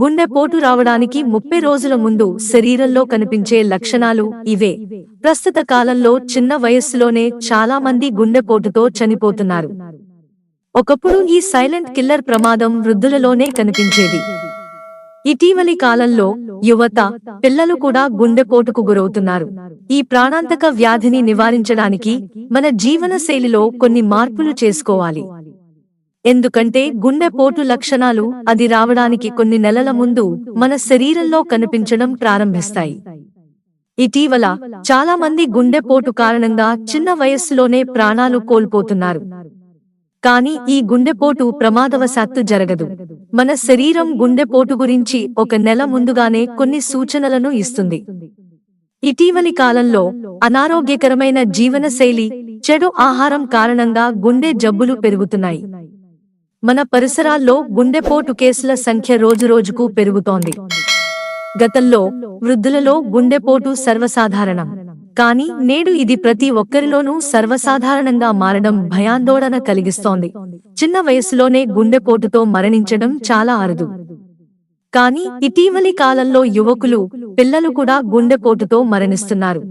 గుండెపోటు రావడానికి ముప్పై రోజుల ముందు శరీరంలో కనిపించే లక్షణాలు ఇవే. ప్రస్తుత కాలంలో చిన్న వయస్సులోనే చాలా మంది గుండెపోటుతో చనిపోతున్నారు. ఒకప్పుడు ఈ సైలెంట్ కిల్లర్ ప్రమాదం వృద్ధులలోనే కనిపించేది. ఇటీవలి కాలంలో యువత పిల్లలు కూడా గుండెపోటుకు గురవుతున్నారు. ఈ ప్రాణాంతక వ్యాధిని నివారించడానికి మన జీవన శైలిలో కొన్ని మార్పులు చేసుకోవాలి. ఎందుకంటే గుండెపోటు లక్షణాలు అది రావడానికి కొన్ని నెలల ముందు మన శరీరంలో కనిపించడం ప్రారంభిస్తాయి. ఇటీవల చాలా మంది గుండెపోటు కారణంగా చిన్న వయస్సులోనే ప్రాణాలు కోల్పోతున్నారు. కానీ ఈ గుండెపోటు ప్రమాదవశాత్తు జరగదు. మన శరీరం గుండెపోటు గురించి ఒక నెల ముందుగానే కొన్ని సూచనలను ఇస్తుంది. ఇటీవలి కాలంలో అనారోగ్యకరమైన జీవనశైలి చెడు ఆహారం కారణంగా గుండె జబ్బులు పెరుగుతున్నాయి. మన పరిసరాల్లో గుండెపోటు కేసుల సంఖ్య రోజురోజుకు పెరుగుతోంది. గతంలో వృద్ధులలో గుండెపోటు సర్వసాధారణం. కానీ నేడు ఇది ప్రతి ఒక్కరిలోనూ సర్వసాధారణంగా మారడం భయాందోళన కలిగిస్తోంది. చిన్న వయసులోనే గుండెపోటుతో మరణించడం చాలా అరుదు. కానీ ఇటీవలి కాలంలో యువకులు పిల్లలు కూడా గుండెపోటుతో మరణిస్తున్నారు.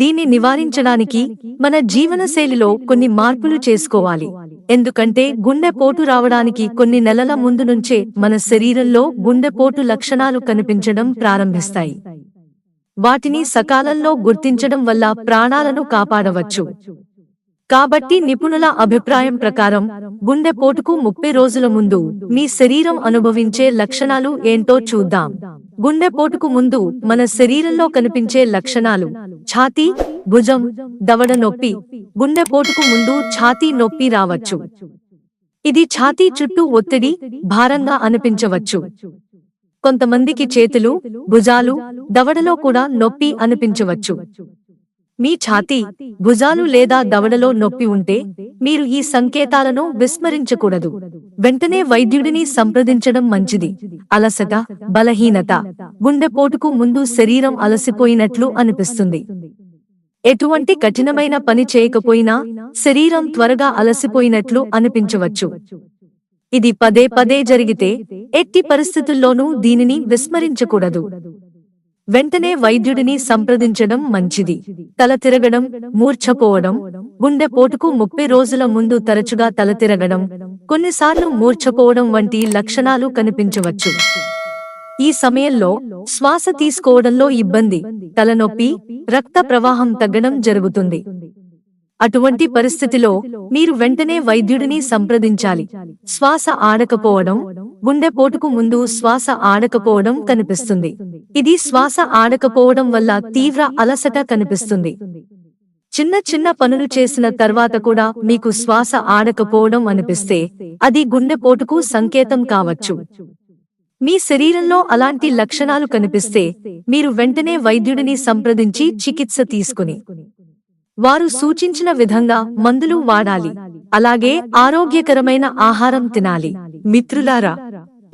దీన్ని నివారించడానికి మన జీవనశైలిలో కొన్ని మార్పులు చేసుకోవాలి. ఎందుకంటే గుండెపోటు రావడానికి కొన్ని నెలల ముందు నుంచే మన శరీరంలో గుండెపోటు లక్షణాలు కనిపించడం ప్రారంభిస్తాయి. వాటిని సకాలంలో గుర్తించడం వల్ల ప్రాణాలను కాపాడవచ్చు. కాబట్టి నిపుణుల అభిప్రాయం ప్రకారం గుండెపోటుకు ముప్పై రోజుల ముందు మీ శరీరం అనుభవించే లక్షణాలు ఏంటో చూద్దాం. గుండెపోటుకు ముందు మన శరీరంలో కనిపించే లక్షణాలు. ఛాతీ భుజం దవడ నొప్పి. గుండెపోటుకు ముందు ఛాతీ నొప్పి రావచ్చు. ఇది ఛాతీ చుట్టూ ఒత్తిడి భారంగా అనిపించవచ్చు. కొంతమందికి చేతులు భుజాలు దవడలో కూడా నొప్పి అనిపించవచ్చు. మీ ఛాతీ భుజాలు లేదా దవడలో నొప్పి ఉంటే మీరు ఈ సంకేతాలను విస్మరించకూడదు. వెంటనే వైద్యుడిని సంప్రదించడం మంచిది. అలసట బలహీనత గుండెపోటుకు ముందు శరీరం అలసిపోయినట్లు అనిపిస్తుంది. ఎటువంటి కఠినమైన పని చేయకపోయినా శరీరం త్వరగా అలసిపోయినట్లు అనిపించవచ్చు. ఇది పదే పదే జరిగితే ఎట్టి పరిస్థితుల్లోనూ దీనిని విస్మరించకూడదు. వెంటనే వైద్యుడిని సంప్రదించడం మంచిది. తల తిరగడం మూర్ఛపోవడం గుండెపోటుకు ముప్పై రోజుల ముందు తరచుగా తల తిరగడం కొన్నిసార్లు మూర్ఛపోవడం వంటి లక్షణాలు కనిపించవచ్చు. ఈ సమయంలో శ్వాస తీసుకోవడంలో ఇబ్బంది తలనొప్పి రక్త ప్రవాహం తగ్గడం జరుగుతుంది. అటువంటి పరిస్థితిలో మీరు వెంటనే వైద్యుడిని సంప్రదించాలి. శ్వాస ఆడకపోవడం గుండెపోటుకు ముందు శ్వాస ఆడకపోవడం కనిపిస్తుంది. ఇది శ్వాస ఆడకపోవడం వల్ల తీవ్ర అలసట కనిపిస్తుంది. చిన్న చిన్న పనులు చేసిన తర్వాత కూడా మీకు శ్వాస ఆడకపోవడం అనిపిస్తే అది గుండెపోటుకు సంకేతం కావచ్చు. మీ శరీరంలో అలాంటి లక్షణాలు కనిపిస్తే మీరు వెంటనే వైద్యుడిని సంప్రదించి చికిత్స తీసుకుని. వారు సూచించిన విధంగా మందులు వాడాలి. అలాగే ఆరోగ్యకరమైన ఆహారం తినాలి. మిత్రులారా